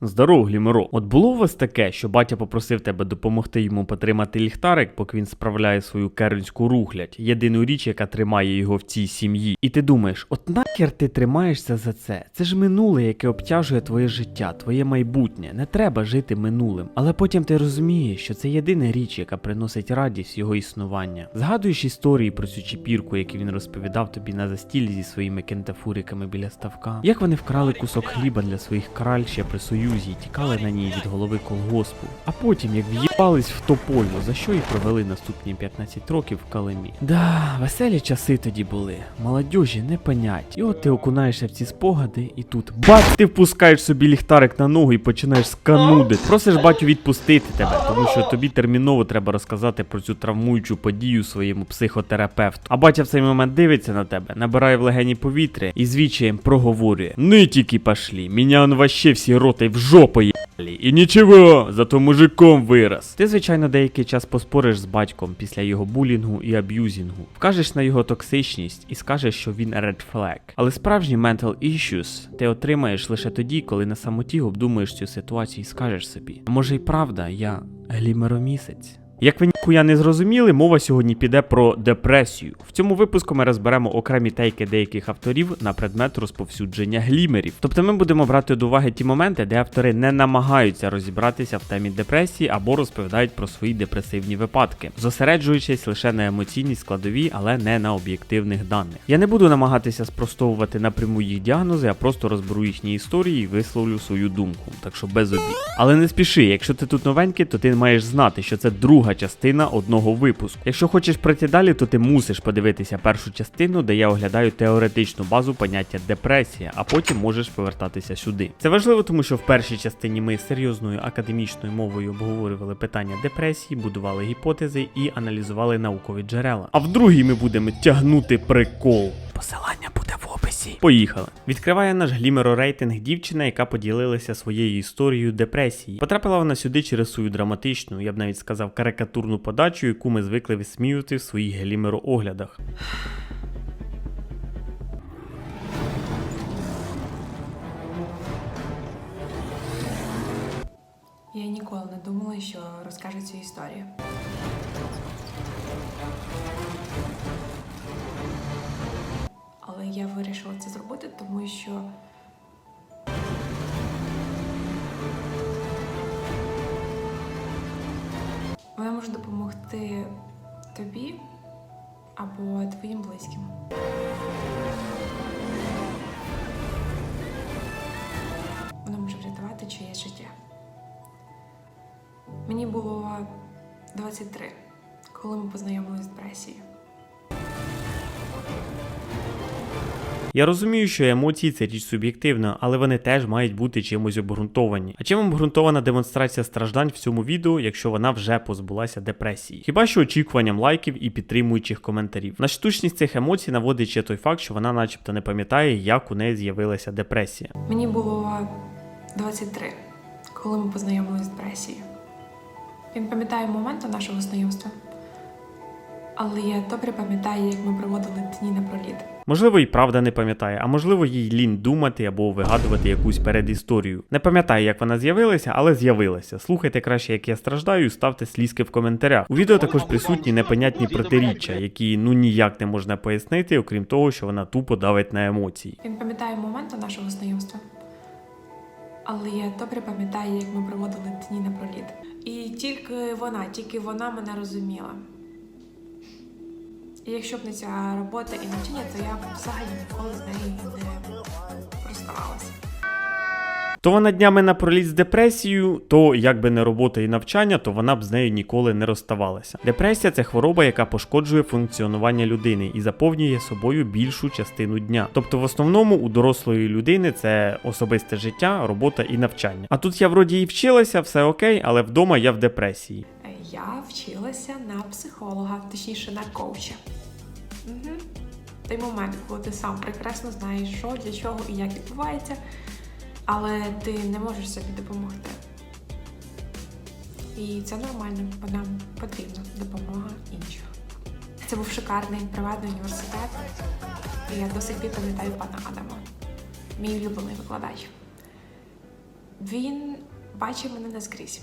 Здорово, Глімеро. От було у вас таке, що батя попросив тебе допомогти йому потримати ліхтарик, поки він справляє свою кернську рухлядь, єдину річ, яка тримає його в цій сім'ї. І ти думаєш, от нахер ти тримаєшся за це? Це ж минуле, яке обтяжує твоє життя, твоє майбутнє. Не треба жити минулим. Але потім ти розумієш, що це єдина річ, яка приносить радість його існування. Згадуєш історії про цю чіпірку, які він розповідав тобі на застіллі зі своїми кентафуриками біля ставка. Як вони вкрали кусок хліба для своїх краль ще при і тікали на ній від голови колгоспу. А потім, як в'їбались в топольну, за що і провели наступні 15 років в Калимі. Да, веселі часи тоді були. Молодежі не понять. І от ти окунаєшся в ці спогади, і тут бац, ти впускаєш собі ліхтарик на ногу і починаєш сканудити. Просиш батю відпустити тебе, тому що тобі терміново треба розказати про цю травмуючу подію своєму психотерапевту. А батя в цей момент дивиться на тебе, набирає в легені повітря і звідчаєм проговорює: Нитики пошли, меня он вообще всі роти в жопу єбали. І нічого, зато мужиком вирос. Ти, звичайно, деякий час поспориш з батьком після його булінгу і аб'юзінгу. Вкажеш на його токсичність і скажеш, що він red flag. Але справжні mental issues ти отримаєш лише тоді, коли на самоті обдумаєш цю ситуацію і скажеш собі: «А може й правда, я глімеромісяць. Як ви ніхуя не зрозуміли, мова сьогодні піде про депресію. В цьому випуску ми розберемо окремі тейки деяких авторів на предмет розповсюдження глімерів. Тобто ми будемо брати до уваги ті моменти, де автори не намагаються розібратися в темі депресії або розповідають про свої депресивні випадки, зосереджуючись лише на емоційній складовій, але не на об'єктивних даних. Я не буду намагатися спростовувати напряму їх діагнози, а просто розберу їхні історії і висловлю свою думку, так що без обід. Але не спіши, якщо ти тут новенький, то ти маєш знати, що це друга частина одного випуску. Якщо хочеш пройти далі, то ти мусиш подивитися першу частину, де я оглядаю теоретичну базу поняття депресія, а потім можеш повертатися сюди. Це важливо, тому що в першій частині ми серйозною академічною мовою обговорювали питання депресії, будували гіпотези і аналізували наукові джерела. А в другій ми будемо тягнути прикол. Посилання буде в описі. Поїхали. Відкриває наш глімеро-рейтинг дівчина, яка поділилася своєю історією депресії. Потрапила вона сюди через свою драматичну, я б навіть сказав, карикатурну подачу, яку ми звикли висміювати в своїх глімеро-оглядах. Я ніколи не думала, що розкажу цю історію. Я вирішила це зробити, тому що вона може допомогти тобі або твоїм близьким. Вона може врятувати чиєсь життя. Мені було 23, коли ми познайомилися з депресією. Я розумію, що емоції це річ суб'єктивна, але вони теж мають бути чимось обґрунтовані. А чим обґрунтована демонстрація страждань в цьому відео, якщо вона вже позбулася депресії? Хіба що очікуванням лайків і підтримуючих коментарів. На штучність цих емоцій наводить ще той факт, що вона, начебто, не пам'ятає, як у неї з'явилася депресія. Мені було 23, коли ми познайомилися з депресією. Я не пам'ятаю моменту нашого знайомства, але я добре пам'ятаю, як ми проводили дні напроліт. Можливо, і правда не пам'ятає, а можливо, їй лінь думати або вигадувати якусь передісторію. Не пам'ятаю, як вона з'явилася, але з'явилася. Слухайте краще, як я страждаю, ставте слізки в коментарях. У відео також присутні непонятні протиріччя, які ну ніяк не можна пояснити, окрім того, що вона тупо давить на емоції. Я не пам'ятаю моменту нашого знайомства, але я добре пам'ятаю, як ми проводили дні напроліт. І тільки вона, тільки вона мене розуміла. І якщо б не ця робота і навчання, то я б взагалі ніколи з нею не розставалася. То вона днями напроліт з депресією, то якби не робота і навчання, то вона б з нею ніколи не розставалася. Депресія це хвороба, яка пошкоджує функціонування людини і заповнює собою більшу частину дня. Тобто, в основному у дорослої людини це особисте життя, робота і навчання. А тут я вроді і вчилася, все окей, але вдома я в депресії. Я вчилася на психолога, точніше на коуча. Угу. Той момент, коли ти сам прекрасно знаєш, що, для чого і як відбувається, але ти не можеш собі допомогти. І це нормально, бо нам потрібна допомога інших. Це був шикарний приватний університет, і я до сих пір пам'ятаю пана Адама, мій улюблений викладач. Він бачив мене наскрізь.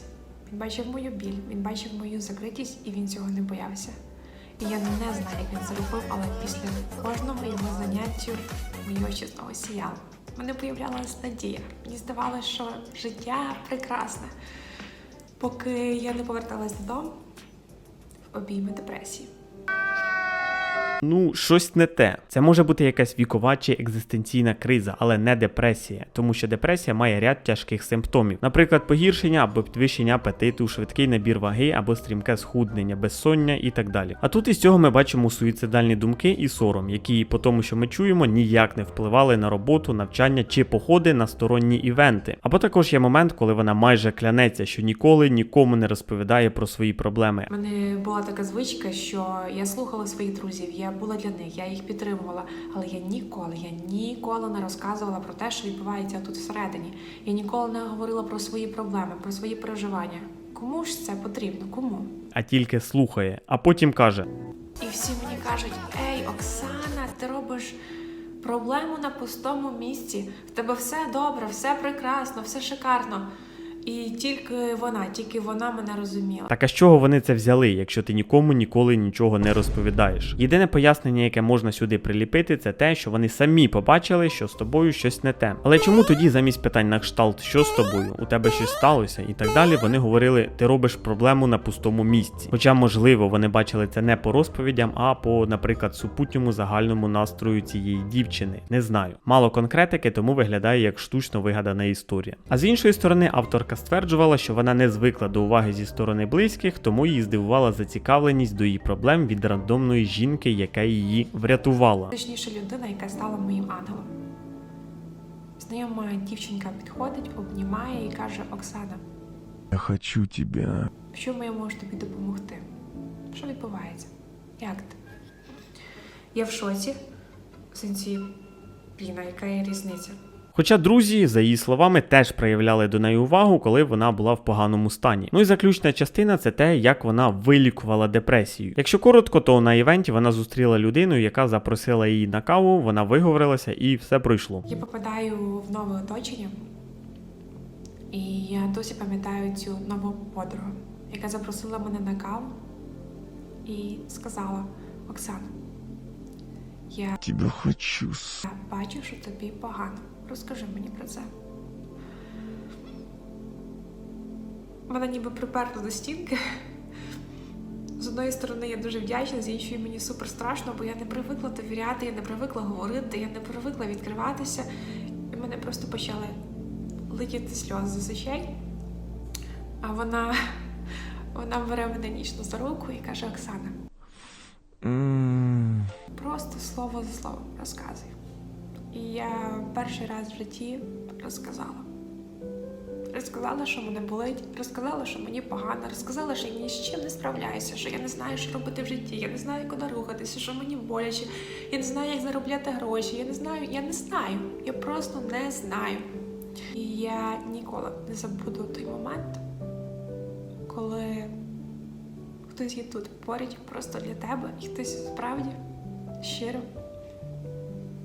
Він бачив мою біль, він бачив мою закритість, і він цього не боявся. І я не знаю, як він це робив, але після кожного його заняття мої очі знову сіяли. В мене появлялася надія. Мені здавалося, що життя прекрасне. Поки я не поверталась додому в обійми депресії. Ну, щось не те. Це може бути якась вікова чи екзистенційна криза, але не депресія, тому що депресія має ряд тяжких симптомів, наприклад, погіршення або підвищення апетиту, швидкий набір ваги або стрімке схуднення, безсоння і так далі. А тут із цього ми бачимо суїцидальні думки і сором, які по тому, що ми чуємо, ніяк не впливали на роботу, навчання чи походи на сторонні івенти. Або також є момент, коли вона майже клянеться, що ніколи нікому не розповідає про свої проблеми. У мене була така звичка, що я слухала своїх друзів, я була для них, я їх підтримувала, але я ніколи, я ніколи не розказувала про те, що відбувається тут всередині. Я ніколи не говорила про свої проблеми, про свої переживання. Кому ж це потрібно? Кому? а тільки слухає, а потім каже: І всі мені кажуть: Ей, Оксана, ти робиш проблему на пустому місці. В тебе все добре, все прекрасно, все шикарно. І тільки вона, тільки вона мене розуміла. Так а з чого вони це взяли, якщо ти нікому ніколи нічого не розповідаєш? Єдине пояснення, яке можна сюди приліпити, це те, що вони самі побачили, що з тобою щось не те. Але чому тоді замість питань на кшталт, що з тобою, у тебе щось сталося, і так далі, вони говорили, ти робиш проблему на пустому місці. Хоча, можливо, вони бачили це не по розповідям, а по, наприклад, супутньому загальному настрою цієї дівчини. Не знаю. Мало конкретики, тому виглядає як штучно вигадана історія. А з іншої сторони, авторка стверджувала, що вона не звикла до уваги зі сторони близьких, тому її здивувала зацікавленість до її проблем від рандомної жінки, яка її врятувала. Точніше, людина, яка стала моїм ангелом. Знайома дівчинка підходить, обнімає і каже: Оксана, Я хочу тебя. в чому я можу тобі допомогти? Що відбувається? Як ти? Я в шоці. В сенсі, Ліна, яка є різниця? Хоча друзі, за її словами, теж проявляли до неї увагу, коли вона була в поганому стані. Ну і заключна частина це те, як вона вилікувала депресію. Якщо коротко, то на івенті вона зустріла людину, яка запросила її на каву, вона виговорилася і все пройшло. Я попадаю в нове оточення, і я досі пам'ятаю цю нову подругу, яка запросила мене на каву і сказала: Оксана, я Тебя хочу. с- бачу, що тобі погано. Розкажи мені про це. Мене ніби приперто до стінки. З одної сторони, я дуже вдячна, з іншої мені супер страшно, бо я не привикла довіряти, я не привикла говорити, я не привикла відкриватися. І мене просто почали летіти сльози з очей. А вона, вона бере мене ніжно за руку і каже: Оксана, М, просто слово за словом розказуй. І я перший раз в житті розказала. Розказала, що мене болить, розказала, що мені погано, розказала, що я ні з чим не справляюся, що я не знаю, що робити в житті, я не знаю, куди рухатися, що мені боляче, я не знаю, як заробляти гроші, я не знаю, я не знаю. Я просто не знаю. І я ніколи не забуду той момент, коли хтось є тут поряд просто для тебе, і хтось справді щиро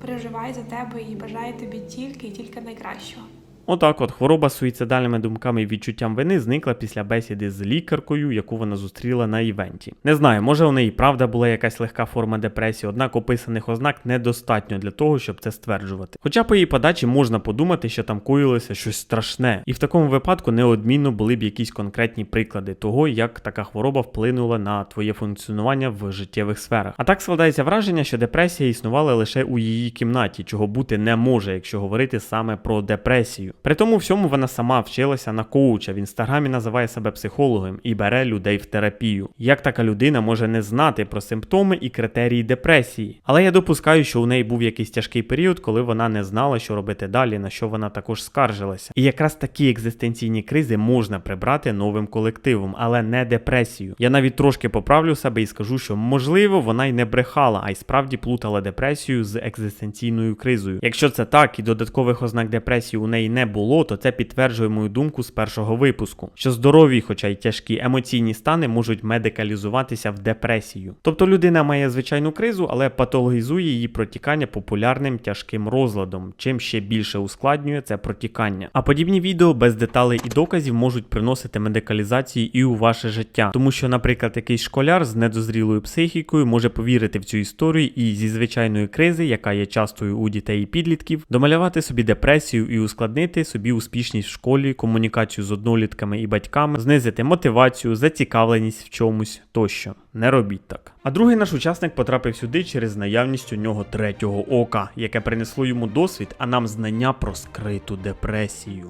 переживає за тебе і бажає тобі тільки і тільки найкращого. Отак, от хвороба з суїцидальними думками і відчуттям вини зникла після бесіди з лікаркою, яку вона зустріла на івенті. Не знаю, може у неї правда була якась легка форма депресії, однак описаних ознак недостатньо для того, щоб це стверджувати. Хоча по її подачі можна подумати, що там коїлося щось страшне, і в такому випадку неодмінно були б якісь конкретні приклади того, як така хвороба вплинула на твоє функціонування в життєвих сферах. А так складається враження, що депресія існувала лише у її кімнаті, чого бути не може, якщо говорити саме про депресію. При тому всьому вона сама вчилася на коуча, в інстаграмі називає себе психологом і бере людей в терапію. Як така людина може не знати про симптоми і критерії депресії? Але я допускаю, що у неї був якийсь тяжкий період, коли вона не знала, що робити далі, на що вона також скаржилася. І якраз такі екзистенційні кризи можна прибрати новим колективом, але не депресію. Я навіть трошки поправлю себе і скажу, що можливо вона й не брехала, а й справді плутала депресію з екзистенційною кризою. Якщо це так і додаткових ознак депресії у неї не було, то це підтверджує мою думку з першого випуску, що здорові, хоча й тяжкі емоційні стани можуть медикалізуватися в депресію. Тобто людина має звичайну кризу, але патологізує її протікання популярним тяжким розладом, чим ще більше ускладнює це протікання. А подібні відео без деталей і доказів можуть приносити медикалізації і у ваше життя, тому що, наприклад, якийсь школяр з недозрілою психікою може повірити в цю історію і зі звичайної кризи, яка є частою у дітей і підлітків, домалювати собі депресію і ускладнити собі успішність в школі, комунікацію з однолітками і батьками, знизити мотивацію, зацікавленість в чомусь тощо. Не робіть так. А другий наш учасник потрапив сюди через наявність у нього третього ока, яке принесло йому досвід, а нам знання про скриту депресію.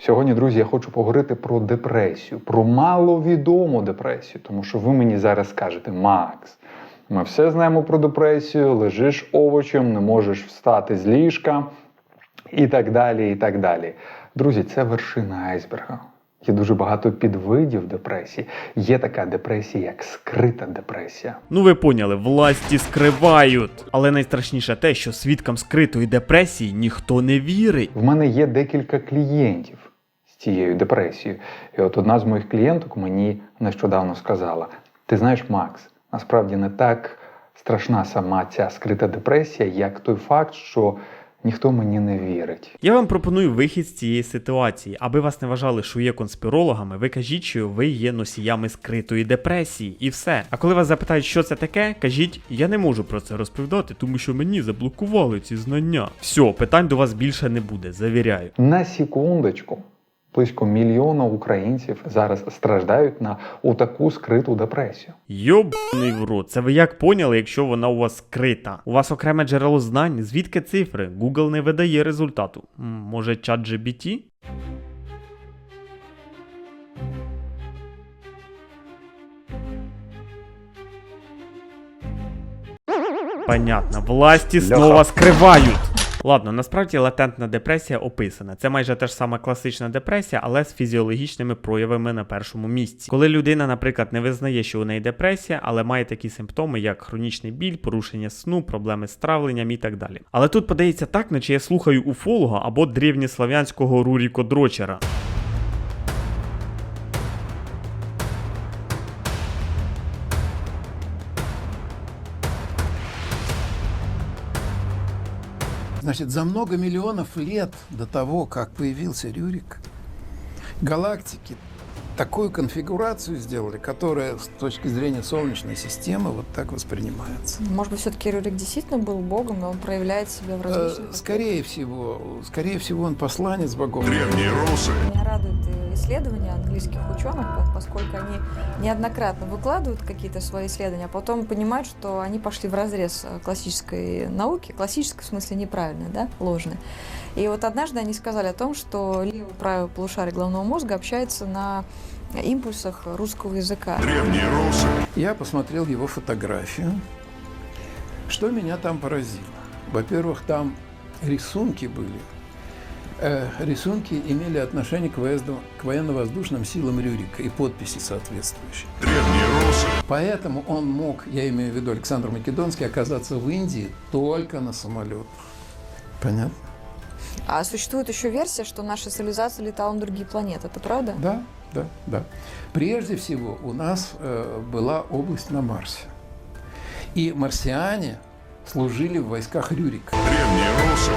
Сьогодні, друзі, я хочу поговорити про депресію, про маловідому депресію, тому що ви мені зараз скажете, Макс, ми все знаємо про депресію, лежиш овочем, не можеш встати з ліжка і так далі. і так далі. Друзі, це вершина айсберга. Є дуже багато підвидів депресії. Є така депресія, як скрита депресія. Ну ви поняли, власті скривають. Але найстрашніше те, що свідкам скритої депресії ніхто не вірить. В мене є декілька клієнтів з цією депресією. І от одна з моїх клієнток мені нещодавно сказала: Ти знаєш, Макс, насправді не так страшна сама ця скрита депресія, як той факт, що ніхто мені не вірить. Я вам пропоную вихід з цієї ситуації. Аби вас не вважали, що є конспірологами, ви кажіть, що ви є носіями скритої депресії, і все. А коли вас запитають, що це таке, кажіть, я не можу про це розповідати, тому що мені заблокували ці знання. Все, питань до вас більше не буде, завіряю. На секундочку. Близько мільйона українців зараз страждають на отаку скриту депресію. Йобаний в рот, це ви як поняли, якщо вона у вас скрита? У вас окреме джерело знань, звідки цифри? Google не видає результату. Може, чат GBT? Понятно, власті снова скривають. Ладно, насправді латентна депресія описана. Це майже та ж сама класична депресія, але з фізіологічними проявами на першому місці. Коли людина, наприклад, не визнає, що у неї депресія, але має такі симптоми, як хронічний біль, порушення сну, проблеми з травленням і так далі. Але тут подається так, наче я слухаю уфолога або древньослав'янського Руріко Дрочера. Значит, за много миллионов лет до того, как появился Рюрик, галактики такую конфигурацию сделали, которая с точки зрения Солнечной системы вот так воспринимается. Может быть, все-таки Рюрик действительно был богом, и он проявляет себя в Э, различных... скорее всего, скорее всего, он посланец богов. Меня радует э, исследования английских ученых, по- поскольку они неоднократно выкладывают какие-то свои исследования, а потом понимают, что они пошли в разрез э, классической науки, классической в смысле неправильной, да, ложной. И вот однажды они сказали о том, что левый и правый полушарие головного мозга общается на импульсах русского языка. Я посмотрел его фотографию. Что меня там поразило? Во-первых, там рисунки были. Э, рисунки имели отношение к, воездо- к военно-воздушным силам Рюрика и подписи соответствующие. Поэтому он мог, я имею в виду Александр Македонский, оказаться в Индии только на самолетах. Понятно? А существует еще версия, что наша цивилизация летала на другие планеты. Это правда? Да, да, да. Прежде всего, у нас э, была область на Марсе. И марсиане служили в войсках Рюрика.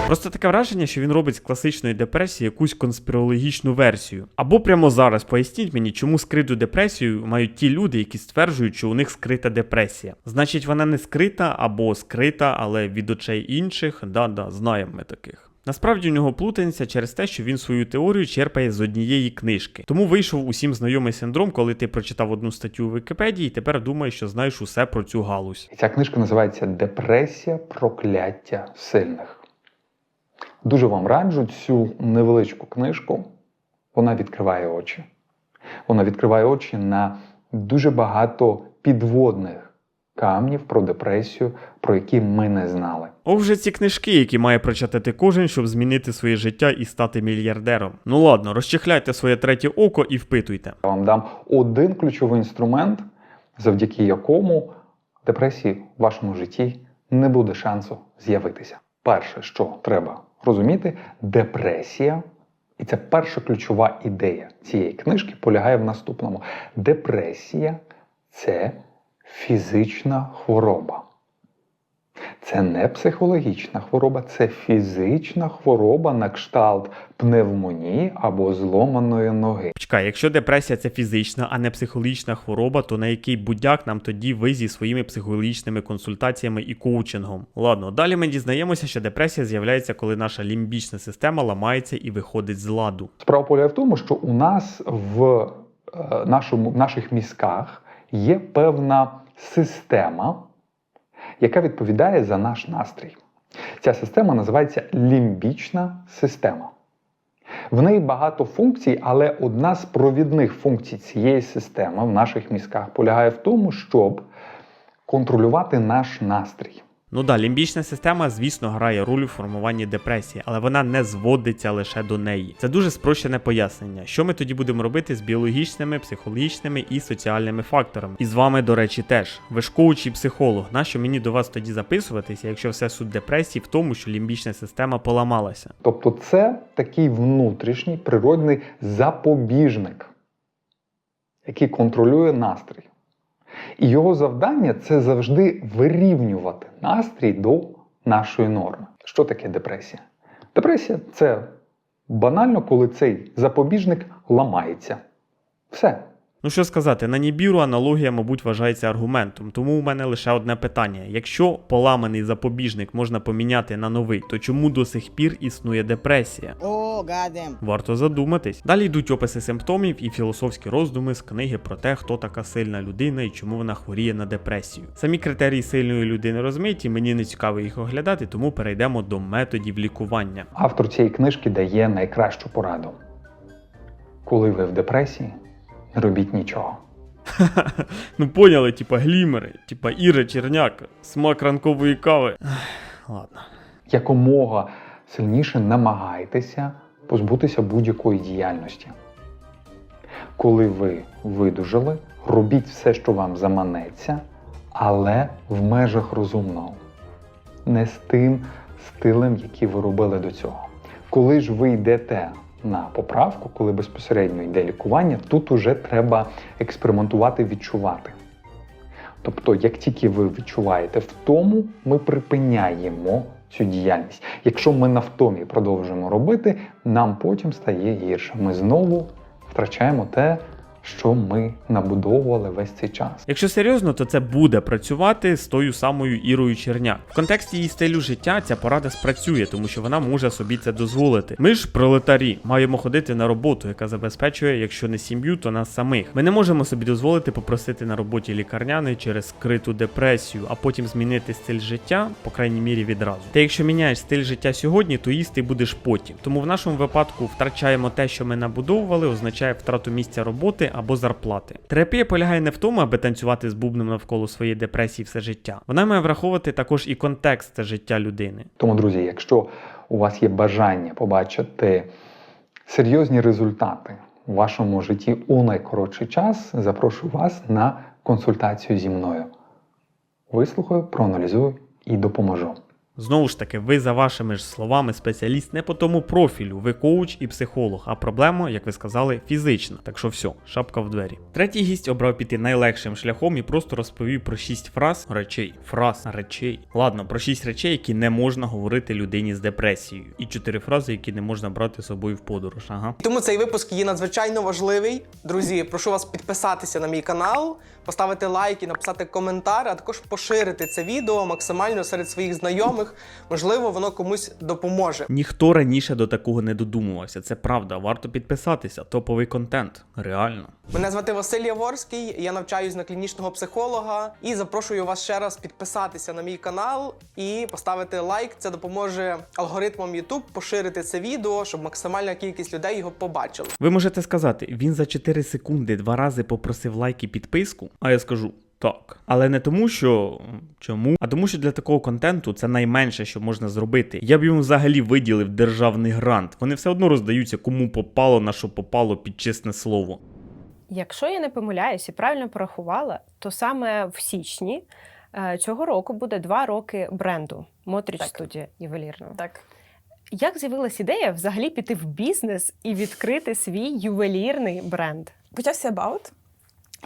Просто таке враження, що він робить з класичної депресії якусь конспірологічну версію. Або прямо зараз поясніть мені, чому скриту депресію мають ті люди, які стверджують, що у них скрита депресія. Значить, вона не скрита або скрита, але від очей інших. Да-да, знаємо ми таких. Насправді у нього плутається через те, що він свою теорію черпає з однієї книжки. Тому вийшов усім знайомий синдром, коли ти прочитав одну статтю у Вікіпедії і тепер думаєш, що знаєш усе про цю галузь. Ця книжка називається Депресія прокляття сильних. Дуже вам раджу цю невеличку книжку. Вона відкриває очі. Вона відкриває очі на дуже багато підводних камнів про депресію, про які ми не знали. О, вже ці книжки, які має прочитати кожен, щоб змінити своє життя і стати мільярдером. Ну ладно, розчехляйте своє третє око і впитуйте. Я вам дам один ключовий інструмент, завдяки якому депресії в вашому житті не буде шансу з'явитися. Перше, що треба розуміти, депресія І це перша ключова ідея цієї книжки полягає в наступному: депресія це фізична хвороба. Це не психологічна хвороба, це фізична хвороба на кшталт пневмонії або зломаної ноги. Чекай, якщо депресія це фізична, а не психологічна хвороба, то на який будяк нам тоді ви зі своїми психологічними консультаціями і коучингом? Ладно, далі ми дізнаємося, що депресія з'являється, коли наша лімбічна система ламається і виходить з ладу. Справа полягає в тому, що у нас в е, нашому, в наших мізках є певна система, яка відповідає за наш настрій. Ця система називається лімбічна система. В неї багато функцій, але одна з провідних функцій цієї системи в наших мізках полягає в тому, щоб контролювати наш настрій. Ну да, лімбічна система, звісно, грає роль у формуванні депресії, але вона не зводиться лише до неї. Це дуже спрощене пояснення. Що ми тоді будемо робити з біологічними, психологічними і соціальними факторами? І з вами, до речі, теж. Ви і психолог. Нащо мені до вас тоді записуватися, якщо все суть депресії в тому, що лімбічна система поламалася? Тобто це такий внутрішній природний запобіжник, який контролює настрій. І його завдання це завжди вирівнювати настрій до нашої норми. Що таке депресія? Депресія це банально, коли цей запобіжник ламається. Все. Ну що сказати, на Нібіру аналогія, мабуть, вважається аргументом, тому у мене лише одне питання: якщо поламаний запобіжник можна поміняти на новий, то чому до сих пір існує депресія? Oh, goddamn. Варто задуматись. Далі йдуть описи симптомів і філософські роздуми з книги про те, хто така сильна людина і чому вона хворіє на депресію. Самі критерії сильної людини розмиті, мені не цікаво їх оглядати, тому перейдемо до методів лікування. Автор цієї книжки дає найкращу пораду. Коли ви в депресії, робіть нічого. Ну поняли, типа глімери, типа Іра Черняк, смак ранкової кави. Ладно. якомога сильніше намагайтеся позбутися будь-якої діяльності. Коли ви видужали, робіть все, що вам заманеться, але в межах розумного. Не з тим стилем, який ви робили до цього. Коли ж ви йдете на поправку, коли безпосередньо йде лікування, тут уже треба експериментувати, відчувати. Тобто, як тільки ви відчуваєте втому, ми припиняємо цю діяльність. Якщо ми на втомі продовжуємо робити, нам потім стає гірше. Ми знову втрачаємо те, що ми набудовували весь цей час. Якщо серйозно, то це буде працювати з тою самою Ірою Черняк. В контексті її стилю життя ця порада спрацює, тому що вона може собі це дозволити. Ми ж пролетарі, маємо ходити на роботу, яка забезпечує, якщо не сім'ю, то нас самих. Ми не можемо собі дозволити попросити на роботі лікарняний через скриту депресію, а потім змінити стиль життя, по крайній мірі відразу. Та якщо міняєш стиль життя сьогодні, то їсти будеш потім. Тому в нашому випадку втрачаємо те, що ми набудовували, означає втрату місця роботи або зарплати. Терапія полягає не в тому, аби танцювати з бубном навколо своєї депресії все життя. Вона має враховувати також і контекст життя людини. Тому, друзі, якщо у вас є бажання побачити серйозні результати у вашому житті у найкоротший час, запрошую вас на консультацію зі мною. Вислухаю, проаналізую і допоможу. Знову ж таки, ви за вашими ж словами спеціаліст не по тому профілю, ви коуч і психолог, а проблема, як ви сказали, фізична. Так що все, шапка в двері. Третій гість обрав піти найлегшим шляхом і просто розповів про шість фраз речей. Фраз речей. Ладно, про шість речей, які не можна говорити людині з депресією, і чотири фрази, які не можна брати з собою в подорож. Ага. Тому цей випуск є надзвичайно важливий. Друзі, прошу вас підписатися на мій канал, поставити лайки, написати коментар, а також поширити це відео максимально серед своїх знайомих. Можливо, воно комусь допоможе. Ніхто раніше до такого не додумувався. Це правда. Варто підписатися. Топовий контент. Реально. Мене звати Василь Яворський, я навчаюсь на клінічного психолога і запрошую вас ще раз підписатися на мій канал і поставити лайк. Це допоможе алгоритмам YouTube поширити це відео, щоб максимальна кількість людей його побачили. Ви можете сказати, він за 4 секунди два рази попросив лайк і підписку, а я скажу. Так, але не тому, що чому, а тому, що для такого контенту це найменше, що можна зробити. Я б йому взагалі виділив державний грант. Вони все одно роздаються, кому попало, на що попало під чесне слово. Якщо я не помиляюсь і правильно порахувала, то саме в січні е, цього року буде два роки бренду Мотріч студія ювелірного. Так. Як з'явилась ідея взагалі піти в бізнес і відкрити свій ювелірний бренд? Почався About.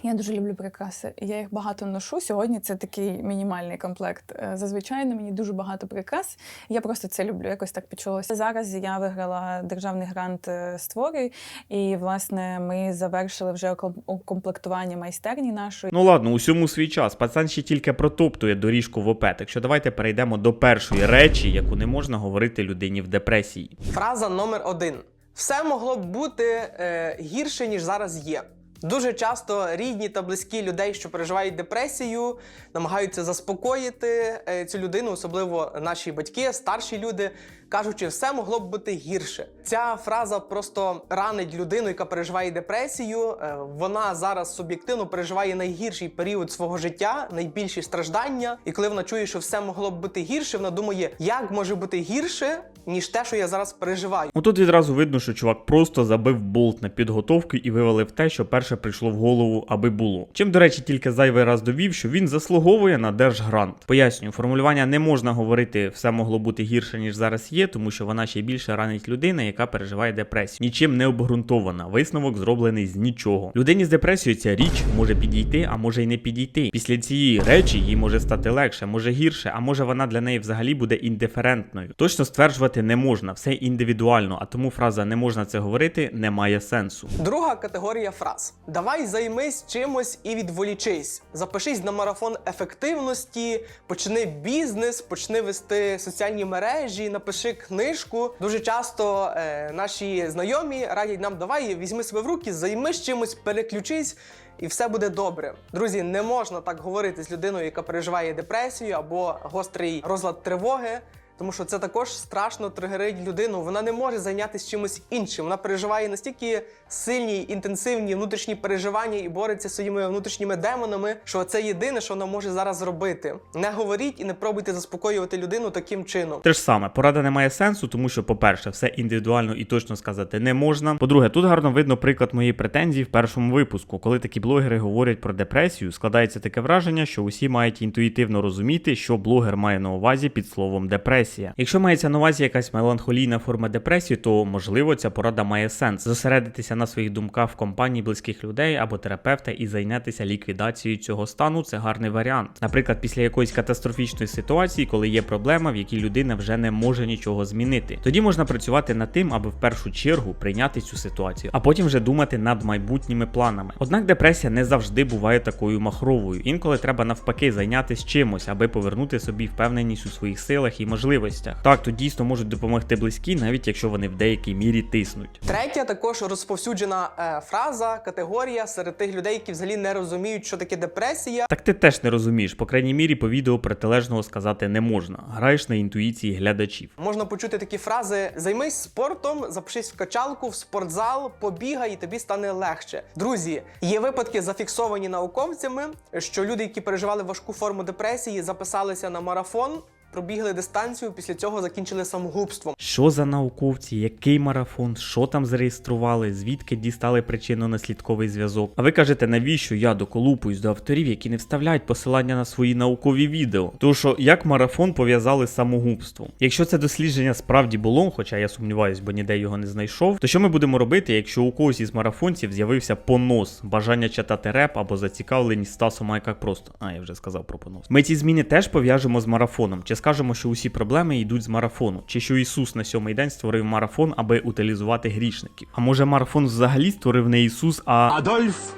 Я дуже люблю прикраси. Я їх багато ношу. Сьогодні це такий мінімальний комплект. Е, Зазвичай на мені дуже багато прикрас. Я просто це люблю. Якось так почалося. Зараз я виграла державний грант е, «Створюй», і власне ми завершили вже укомплектування майстерні нашої. Ну ладно, усьому свій час. Пацан ще тільки протоптує доріжку в ОП. Так що давайте перейдемо до першої речі, яку не можна говорити людині в депресії. Фраза номер один: все могло б бути е, гірше, ніж зараз є. Дуже часто рідні та близькі людей, що переживають депресію, намагаються заспокоїти е, цю людину, особливо наші батьки, старші люди, кажучи, все могло б бути гірше. Ця фраза просто ранить людину, яка переживає депресію. Е, Вона зараз суб'єктивно переживає найгірший період свого життя, найбільші страждання. І коли вона чує, що все могло б бути гірше, вона думає, як може бути гірше, ніж те, що я зараз переживаю. Ну тут відразу видно, що чувак просто забив болт на підготовку і вивалив те, що перше прийшло в голову, аби було. Чим, до речі, тільки зайвий раз довів, що він заслуговує на держгрант. Пояснюю, формулювання не можна говорити все могло бути гірше, ніж зараз є, тому що вона ще більше ранить людина, яка переживає депресію. Нічим не обґрунтована. Висновок зроблений з нічого. Людині з депресією ця річ може підійти, а може й не підійти. Після цієї речі їй може стати легше, може гірше, а може вона для неї взагалі буде індиферентною. Точно стверджувати не можна, все індивідуально, а тому фраза не можна це говорити не має сенсу. Друга категорія фраз: давай займись чимось і відволічись. Запишись на марафон ефективності, почни бізнес, почни вести соціальні мережі, напиши книжку. Дуже часто е, наші знайомі радять нам, давай візьми себе в руки, займись чимось, переключись. І все буде добре. Друзі, не можна так говорити з людиною, яка переживає депресію або гострий розлад тривоги. Тому що це також страшно тригерить людину. Вона не може зайнятися чимось іншим. Вона переживає настільки сильні, інтенсивні внутрішні переживання і бореться зі своїми внутрішніми демонами, що це єдине, що вона може зараз зробити. Не говоріть і не пробуйте заспокоювати людину таким чином. Те ж саме, порада не має сенсу, тому що, по-перше, все індивідуально і точно сказати не можна. По-друге, тут гарно видно приклад моєї претензії в першому випуску. Коли такі блогери говорять про депресію, складається таке враження, що усі мають інтуїтивно розуміти, що блогер має на увазі під словом депресія. Якщо мається на увазі якась меланхолійна форма депресії, то можливо ця порада має сенс зосередитися на своїх думках в компанії близьких людей або терапевта і зайнятися ліквідацією цього стану. Це гарний варіант. Наприклад, після якоїсь катастрофічної ситуації, коли є проблема, в якій людина вже не може нічого змінити. Тоді можна працювати над тим, аби в першу чергу прийняти цю ситуацію, а потім вже думати над майбутніми планами. Однак депресія не завжди буває такою махровою. Інколи треба навпаки зайнятися чимось, аби повернути собі впевненість у своїх силах і можливостях. Так, тут дійсно можуть допомогти близькі, навіть якщо вони в деякій мірі тиснуть. Третя також розповсюджена е, фраза, категорія серед тих людей, які взагалі не розуміють, що таке депресія. Так ти теж не розумієш, по крайній мірі по відео протилежного сказати не можна. Граєш на інтуїції глядачів. Можна почути такі фрази: займись спортом, запишись в качалку, в спортзал, побігай, і тобі стане легше. Друзі, є випадки зафіксовані науковцями, що люди, які переживали важку форму депресії, записалися на марафон. Пробігли дистанцію, після цього закінчили самогубством. Що за науковці, який марафон, що там зареєстрували, звідки дістали причинно-наслідковий зв'язок? А ви кажете, навіщо я доколупуюсь до авторів, які не вставляють посилання на свої наукові відео? Тому що як марафон пов'язали з самогубством? Якщо це дослідження справді було, хоча я сумніваюсь, бо ніде його не знайшов, то що ми будемо робити, якщо у когось із марафонців з'явився понос, бажання читати реп або зацікавленість Стасу Майка просто? А я вже сказав про понос. Ми ці зміни теж пов'яжемо з марафоном. Скажемо, що усі проблеми йдуть з марафону, чи що Ісус на сьомий день створив марафон, аби утилізувати грішників? А може марафон взагалі створив не Ісус, а Адольф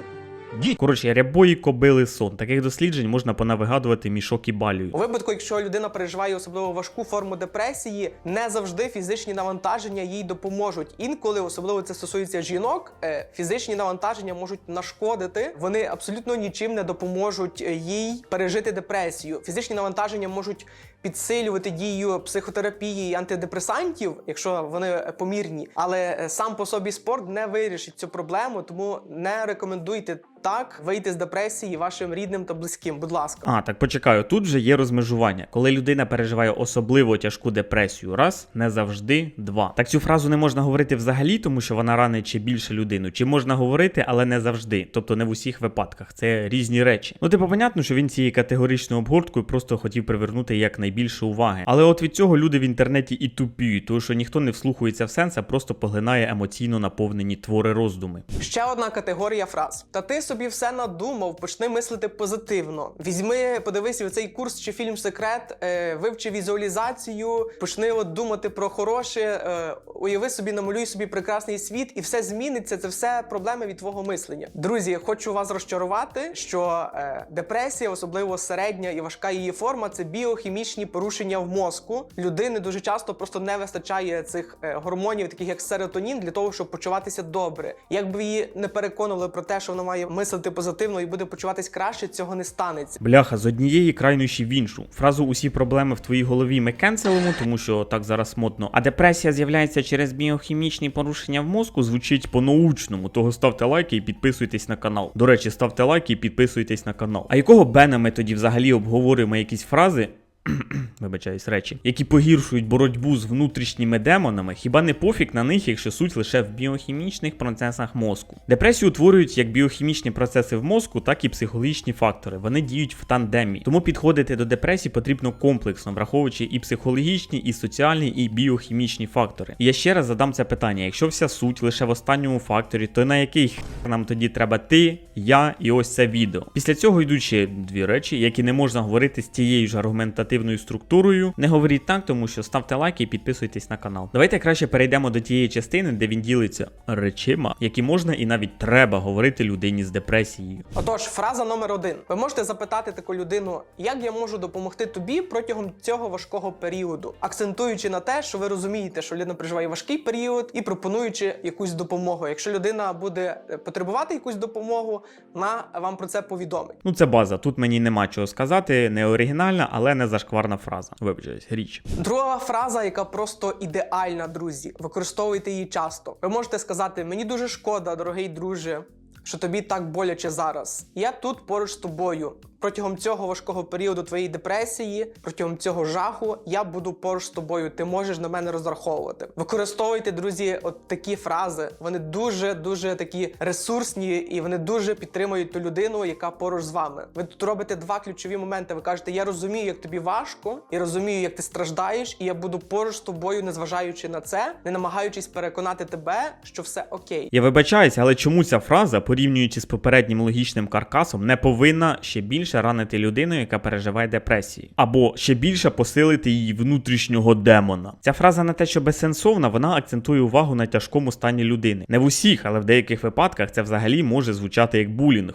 коротше рябої кобили сон. Таких досліджень можна понавигадувати мішок і балію. У випадку, якщо людина переживає особливо важку форму депресії, не завжди фізичні навантаження їй допоможуть. Інколи, особливо це стосується жінок, е, фізичні навантаження можуть нашкодити. Вони абсолютно нічим не допоможуть е, їй пережити депресію. Фізичні навантаження можуть підсилювати дію психотерапії і антидепресантів, якщо вони е, помірні. Але сам по собі спорт не вирішить цю проблему, тому не рекомендуйте так вийти з депресії вашим рідним та близьким. Будь ласка. А, так почекаю, тут вже є розмежування. Коли людина переживає особливо тяжку депресію, раз, не завжди, два. Так цю фразу не можна говорити взагалі, тому що вона ранить чи більше людину. Чи можна говорити, але не завжди. Тобто не в усіх випадках. Це різні речі. Ну, типу, понятно, що він цією категоричною обгорткою просто хотів привернути як найбільше уваги. Але от від цього люди в інтернеті і тупіють, тому що ніхто не вслухується в сенс, а просто поглинає емоційно наповнені твори роздуми. Ще одна категорія фраз. Та ти собі все надумав, почни мислити позитивно. Візьми, подивися цей курс чи фільм Секрет, е, вивчи візуалізацію, почни от думати про хороше, е, уяви собі, намалюй собі прекрасний світ, і все зміниться. Це все проблеми від твого мислення. Друзі, хочу вас розчарувати, що е, депресія, особливо середня і важка її форма, це біохімічні порушення в мозку. Людини дуже часто просто не вистачає цих гормонів, таких як серотонін, для того, щоб почуватися добре. Якби її не переконували про те, що вона має мислити позитивно і буде почуватись краще, цього не станеться. Бляха, з однієї крайнощі в іншу. Фразу усі проблеми в твоїй голові ми кенселимо, тому що так зараз модно. А депресія з'являється через біохімічні порушення в мозку, звучить по-научному. Того ставте лайки і підписуйтесь на канал. До речі, ставте лайки і підписуйтесь на канал. А якого бена ми тоді взагалі обговорюємо якісь фрази? Вибачаюсь, речі, які погіршують боротьбу з внутрішніми демонами, хіба не пофіг на них, якщо суть лише в біохімічних процесах мозку. Депресію утворюють як біохімічні процеси в мозку, так і психологічні фактори. Вони діють в тандемі. Тому підходити до депресії потрібно комплексно, враховуючи і психологічні, і соціальні, і біохімічні фактори. І я ще раз задам це питання: якщо вся суть лише в останньому факторі, то на який хер нам тоді треба ти, я і ось це відео. Після цього йдуть ще дві речі, які не можна говорити з тією ж аргументативною структурою. Не говоріть так, тому що ставте лайки і підписуйтесь на канал. Давайте краще перейдемо до тієї частини, де він ділиться речима, які можна і навіть треба говорити людині з депресією. Отож, фраза номер один. Ви можете запитати таку людину, як я можу допомогти тобі протягом цього важкого періоду, акцентуючи на те, що ви розумієте, що людина переживає важкий період, і пропонуючи якусь допомогу. Якщо людина буде е, потребувати якусь допомогу, вона вам про це повідомить. Ну це база. Тут мені нема чого сказати, не оригінальна, але не зашкварна фраза. Вибачаюсь, річ. Друга фраза, яка просто ідеальна, друзі. Використовуйте її часто. Ви можете сказати: мені дуже шкода, дорогий друже, що тобі так боляче зараз. Я тут поруч з тобою. Протягом цього важкого періоду твоєї депресії, протягом цього жаху, я буду поруч з тобою. Ти можеш на мене розраховувати. Використовуйте, друзі, от такі фрази. Вони дуже дуже такі ресурсні і вони дуже підтримують ту людину, яка поруч з вами. Ви тут робите два ключові моменти. Ви кажете, я розумію, як тобі важко, і розумію, як ти страждаєш, і я буду поруч з тобою, незважаючи на це, не намагаючись переконати тебе, що все окей. Я вибачаюся, але чому ця фраза, порівнюючи з попереднім логічним каркасом, не повинна ще більше ранити людину, яка переживає депресію, або ще більше посилити її внутрішнього демона. Ця фраза не те, що безсенсовна, вона акцентує увагу на тяжкому стані людини. Не в усіх, але в деяких випадках це взагалі може звучати як булінг.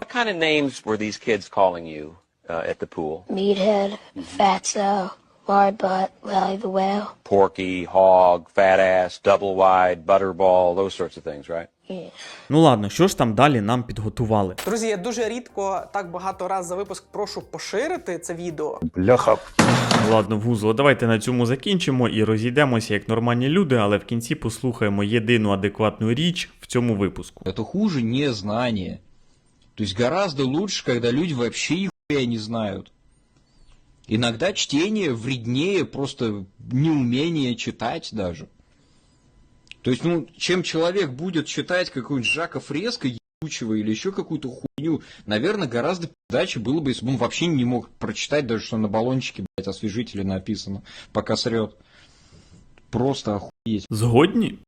Uh? Meathead, Fatso, Lard Butt, Lally the Whale. Porky, hog, fat ass, double wide, butterball, those sorts of things, right? Yeah. Ну ладно, що ж там далі нам підготували? Друзі, я дуже рідко так багато раз за випуск прошу поширити це відео. Бляха. Ладно, вузло, давайте на цьому закінчимо і розійдемося як нормальні люди, але в кінці послухаємо єдину адекватну річ в цьому випуску. Это хуже незнание. То есть гораздо лучше, когда люди вообще нихуя не знают. Иногда чтение вреднее просто неумение читать даже. То есть, ну, чем человек будет читать какую-нибудь Жака Фреско ебучего или еще какую-то хуйню, наверное, гораздо пиздаче было бы, если бы он вообще не мог прочитать даже, что на баллончике, блядь, освежителе написано, пока срет. Просто охуеть. Згодні?